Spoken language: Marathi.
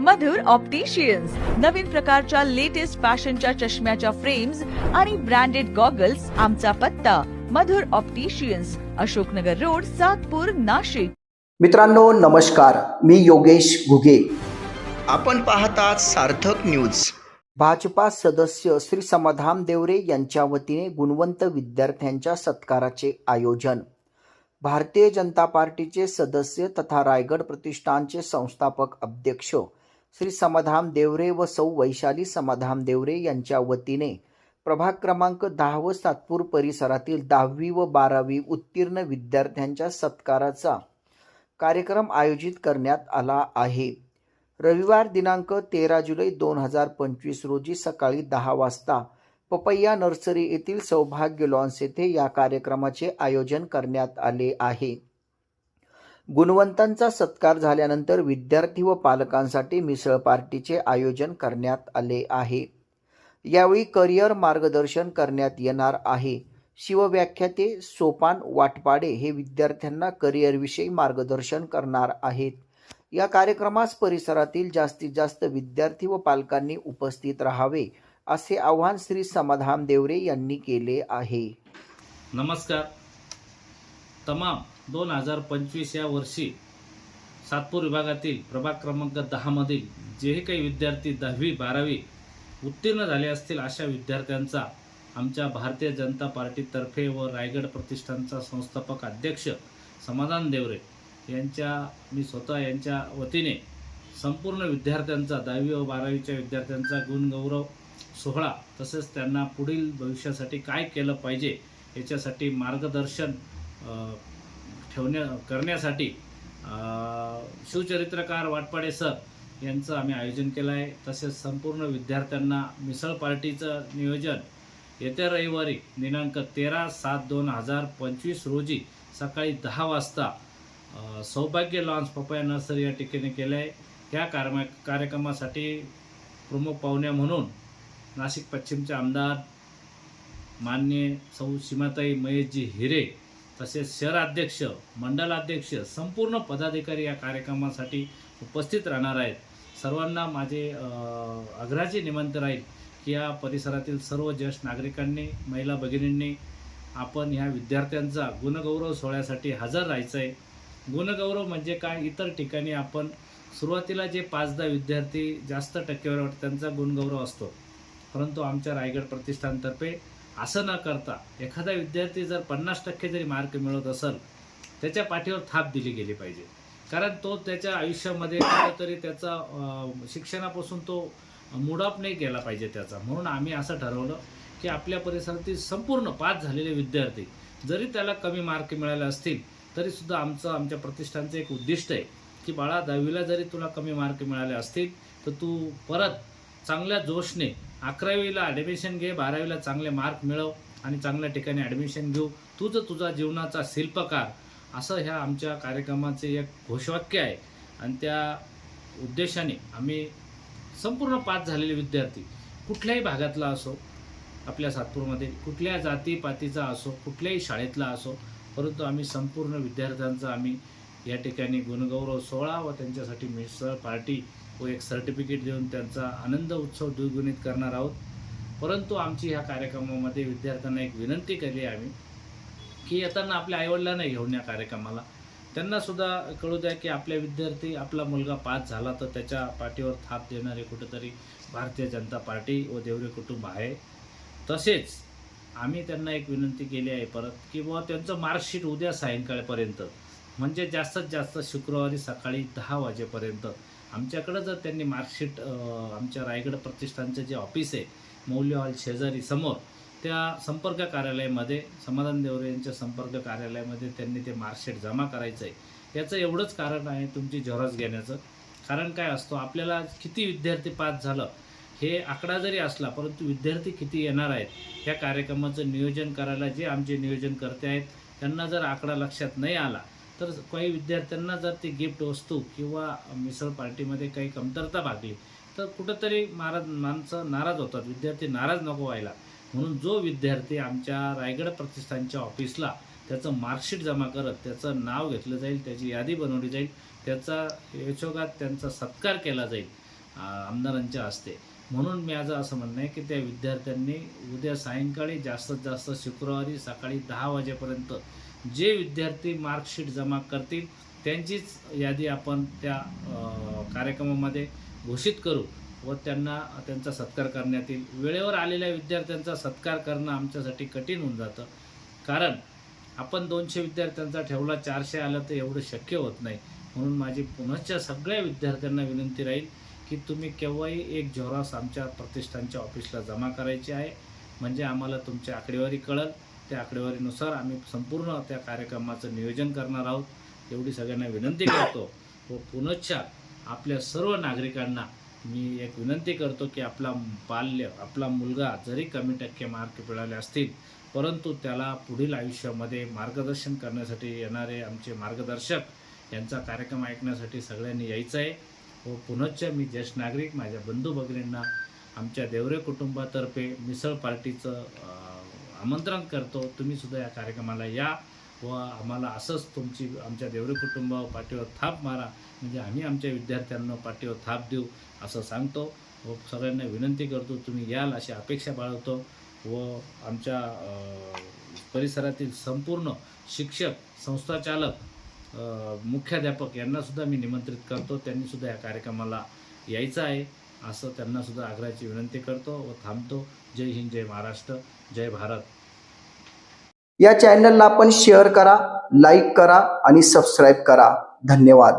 मधुर ऑप्टिशियन्स नवीन प्रकारच्या लेटेस्ट फॅशनच्या चष्म्याच्या फ्रेम्स आणि ब्रँडेड गॉगल्स आमचा पत्ता. Madhur opticians Ashoknagar road Satpur Nashik. मित्रांनो नमस्कार. मी योगेश घुगे. आपण पाहतात सार्थक न्यूज भाजपा सदस्य श्री समाधान देवरे यांच्या वतीने गुणवंत विद्यार्थ्यांच्या सत्काराचे आयोजन. भारतीय जनता पार्टीचे सदस्य तथा रायगड प्रतिष्ठानचे संस्थापक अध्यक्ष श्री समाधाम देवरे व सौ वैशाली समाधाम देवरे यांच्या वतीने प्रभाग क्रमांक दहा व सातपूर परिसरातील दहावी व बारावी उत्तीर्ण विद्यार्थ्यांच्या सत्काराचा कार्यक्रम आयोजित करण्यात आला आहे. रविवार दिनांक तेरा जुलै दोन हजार पंचवीस रोजी सकाळी दहा वाजता पपैया नर्सरी येथील सौभाग्य लॉन्स येथे या कार्यक्रमाचे आयोजन करण्यात आले आहे. गुणवंतांचा सत्कार झाल्यानंतर विद्यार्थी व पालकांसाठी मिसळ पार्टीचे आयोजन करण्यात आले आहे. यावेळी करिअर मार्गदर्शन करण्यात येणार आहे. शिवव्याख्याते सोपान वाटपाडे हे विद्यार्थ्यांना करिअरविषयी मार्गदर्शन करणार आहेत. या कार्यक्रमास परिसरातील जास्तीत जास्त विद्यार्थी व पालकांनी उपस्थित राहावे. असे आव्हान श्री समाधान देवरे यांनी केले आहे. नमस्कार. तमाम दोन हजार पंचवीस या वर्षी सातपूर विभागातील प्रभाग क्रमांक दहामधील जेही काही विद्यार्थी दहावी बारावी उत्तीर्ण झाले असतील अशा विद्यार्थ्यांचा आमच्या भारतीय जनता पार्टीतर्फे व रायगड प्रतिष्ठानचा संस्थापक अध्यक्ष समाधान देवरे यांच्या मी स्वतः यांच्या वतीने संपूर्ण विद्यार्थ्यांचा दहावी व बारावीच्या विद्यार्थ्यांचा गुणगौरव सोहळा तसेच त्यांना पुढील भविष्यासाठी काय केलं पाहिजे याच्यासाठी मार्गदर्शन ठेवण्या करण्यासाठी शिवचरित्रकार वाटपाडे सर यांचं आम्ही आयोजन केलं आहे. तसेच संपूर्ण विद्यार्थ्यांना मिसळ पार्टीचं नियोजन. येत्या रविवारी दिनांक तेरा सात दोन हजार पंचवीस रोजी सकाळी दहा वाजता सौभाग्य लॉन्स पपया नर्सरी या ठिकाणी केलं आहे. या कार्य कार्यक्रमासाठी प्रमुख पाहुण्या म्हणून नाशिक पश्चिमचे आमदार मान्य सौ सीमाताई महेशजी हिरे तसेच शहराध्यक्ष मंडलाध्यक्ष संपूर्ण पदाधिकारी या कार्यक्रमासाठी उपस्थित राहणार आहेत. सर्वांना माझे आग्रहाचे निमंत्रण राहील की या परिसरातील सर्व ज्येष्ठ नागरिकांनी महिला भगिनींनी आपण ह्या विद्यार्थ्यांचा गुणगौरव सोहळ्यासाठी हजर राहायचं आहे गुणगौरव म्हणजे काय? इतर ठिकाणी आपण सुरुवातीला जे पाच दहा विद्यार्थी जास्त टक्केवारी त्यांचा गुणगौरव असतो. परंतु आमच्या रायगड प्रतिष्ठानतर्फे असं न करता एखादा विद्यार्थी जर पन्नास टक्के जरी मार्क मिळवत असेल त्याच्या पाठीवर थाप दिली गेली पाहिजे. कारण तो त्याच्या आयुष्यामध्ये कुठेतरी त्याचा शिक्षणापासून तो मुडाप नाही गेला पाहिजे त्याचा. म्हणून आम्ही असं ठरवलं की आपल्या परिसरातील संपूर्ण पास झालेले विद्यार्थी जरी त्याला कमी मार्क मिळाले असतील तरीसुद्धा आमचं आमच्या प्रतिष्ठानचं एक उद्दिष्ट आहे की बाळा दहावीला जरी तुला कमी मार्क मिळाले असतील तर तू परत चांगल्या जोशने अकरावीला ॲडमिशन घे बारावीला चांगले मार्क मिळव आणि चांगल्या ठिकाणी ॲडमिशन घेऊ. तूच तुझा जीवनाचा शिल्पकार. असं ह्या आमच्या कार्यक्रमाचे एक घोषवाक्य आहे. आणि त्या उद्देशाने आम्ही संपूर्ण पास झालेले विद्यार्थी कुठल्याही भागातला असो आपल्या सातपूरमध्ये कुठल्या जातीपातीचा असो कुठल्याही शाळेतला असो परंतु आम्ही संपूर्ण विद्यार्थ्यांचा आम्ही या ठिकाणी गुणगौरव सोहळा व त्यांच्यासाठी मिसळ पार्टी व एक सर्टिफिकेट देऊन त्यांचा आनंद उत्सव द्विगुणित करणार आहोत. परंतु आमची ह्या कार्यक्रमामध्ये विद्यार्थ्यांना एक विनंती केली आहे आम्ही की येताना आपल्या आईवडिलांना घेऊन या कार्यक्रमाला. त्यांनासुद्धा कळू द्या की आपले विद्यार्थी आपला मुलगा पास झाला तर त्याच्या पाठीवर थाप देणारे कुठेतरी भारतीय जनता पार्टी व देवरे कुटुंब आहे. तसेच आम्ही त्यांना एक विनंती केली आहे परत की बुवा त्यांचं मार्कशीट उद्या सायंकाळपर्यंत. म्हणजे जास्तीत जास्त शुक्रवारी सकाळी दहा वाजेपर्यंत. आमच्याकडं जर त्यांनी मार्कशीट आमच्या रायगड प्रतिष्ठानचं जे ऑफिस आहे मौल्य हॉल शेजारी समोर त्या संपर्क कार्यालयामध्ये समाधान देवरे यांच्या संपर्क कार्यालयामध्ये त्यांनी ते मार्कशीट जमा करायचं आहे याचं एवढंच कारण आहे तुमची झेरॉक्स घेण्याचं. कारण काय असतो आपल्याला किती विद्यार्थी पास झालं हे आकडा जरी असला परंतु विद्यार्थी किती येणार आहेत या कार्यक्रमाचं नियोजन करायला जे आमचे नियोजन करते आहेत त्यांना जर आकडा लक्षात नाही आला तर काही विद्यार्थ्यांना जर ती गिफ्ट वस्तू किंवा मिसळ पार्टीमध्ये काही कमतरता भागली तर कुठंतरी महाराज माणसं नाराज होतात. विद्यार्थी नाराज नको व्हायला. म्हणून जो विद्यार्थी आमच्या रायगड प्रतिष्ठानच्या ऑफिसला त्याचं मार्कशीट जमा करत त्याचं नाव घेतलं जाईल त्याची यादी बनवली जाईल त्याचा यशोगात त्यांचा सत्कार केला जाईल आमदारांच्या हस्ते. म्हणून मी आज असं म्हणणं आहे की त्या विद्यार्थ्यांनी उद्या सायंकाळी जास्तीत जास्त शुक्रवारी सकाळी दहा वाजेपर्यंत जे विद्यार्थी मार्कशीट जमा करतील त्यांचीच यादी आपण त्या कार्यक्रमामध्ये घोषित करू व त्यांना त्यांचा सत्कार करण्यात येईल. वेळेवर आलेल्या विद्यार्थ्यांचा सत्कार करणं आमच्यासाठी कठीण होऊन जातं. कारण आपण दोनशे विद्यार्थ्यांचा ठेवला चारशे आलं तर एवढं शक्य होत नाही. म्हणून माझी पुनश्च सगळ्या विद्यार्थ्यांना विनंती राहील की तुम्ही केव्हाही एक झोरास आमच्या प्रतिष्ठानच्या ऑफिसला जमा करायची आहे. म्हणजे आम्हाला तुमची आकडेवारी कळल. त्या आकडेवारीनुसार आम्ही संपूर्ण त्या कार्यक्रमाचं नियोजन करणार आहोत. एवढी सगळ्यांना विनंती करतो. व पुनश्चा आपल्या सर्व नागरिकांना मी एक विनंती करतो की आपला बाल्य आपला मुलगा जरी कमी टक्के मार्क मिळाले असतील परंतु त्याला पुढील आयुष्यामध्ये मार्गदर्शन करण्यासाठी येणारे आमचे मार्गदर्शक यांचा कार्यक्रम ऐकण्यासाठी सगळ्यांनी यायचं आहे. व पुनश्च मी ज्येष्ठ नागरिक माझ्या बंधू भगिनींना आमच्या देवरे कुटुंबातर्फे मिसळ पार्टीचं आमंत्रण करतो. तुम्ही सुद्धा या कार्यक्रमाला या व आम्हाला असंच तुमची आमच्या देवरे कुटुंबावर पाठीवर थाप मारा. म्हणजे आम्ही आमच्या विद्यार्थ्यांना पाठीवर थाप देऊ असं सांगतो. व सगळ्यांना विनंती करतो तुम्ही याल अशी अपेक्षा बाळगतो. व आमच्या परिसरातील संपूर्ण शिक्षक संस्थाचालक मुख्याध्यापक यांनासुद्धा मी निमंत्रित करतो. त्यांनीसुद्धा या कार्यक्रमाला यायचं आहे. असं त्यांना सुद्धा आग्रहाची विनंती करतो व थांबतो. जय हिंद जय महाराष्ट्र जय भारत. या चॅनलला आपण शेअर करा लाईक करा आणि सबस्क्राईब करा. धन्यवाद.